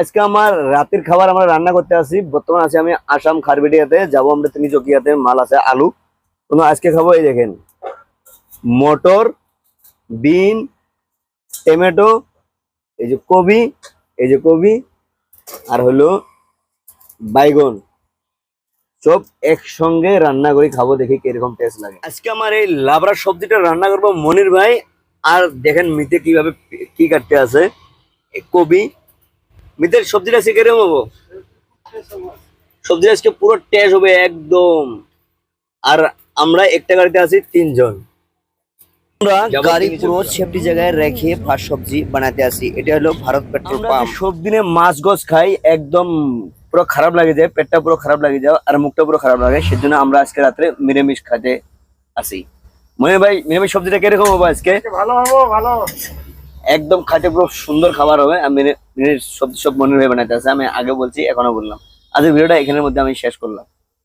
আজকে আমার রাতের খাবার আমরা রান্না করতে আসি। বর্তমান আছি আমি আসাম খারবেটিয়াতে যাব আমরা তিনি চকিয়াতে, মাল আছে আলু। আজকে খাব এই দেখেন, মটর, বিন, টমেটো, এই যে কবি এই যে কবি আর হলো বাইগন। সব একসঙ্গে রান্না করে, খাব দেখি কীরকম টেস্ট লাগে। আজকে আমার এই লাবড়া সবজিটা রান্না করব মনির ভাই, আর দেখেন মিতে কীভাবে কি কাটতে আছে। কবি মিতের সবজিটা আজকে কীরকম হব? সবজিটা আজকে পুরো টেস্ট হবে একদম। আর আমরা একটা গাড়িতে আছি তিনজন। আমরা গাড়ি পুরো সেফটি জায়গায় রেখে ফার্স্ট সবজি বানাতে আসি। এটা হলো ভারত পেট্রোল পাম্প সব দিনে মাছ গোছ খাই একদম পুরো খারাপ লাগে যায় পেটটা পুরো খারাপ লাগে যায় আর মুখটা পুরো খারাপ লাগে সেজন্য আমরা আজকে রাত্রে নিরামিষ খাতে আসি। মনে ভাই নিরামিষ সবজিটা কীরকম হবে আজকে ভালো হব ভালো। একদম খাটে পুরো সুন্দর খাবার হবে। আমি সব সব মনে হয়ে বানাতে আছে, আমি আগে বলছি, এখনও বললাম। আজকের ভিডিওটা এখানের মধ্যে আমি শেষ করলাম।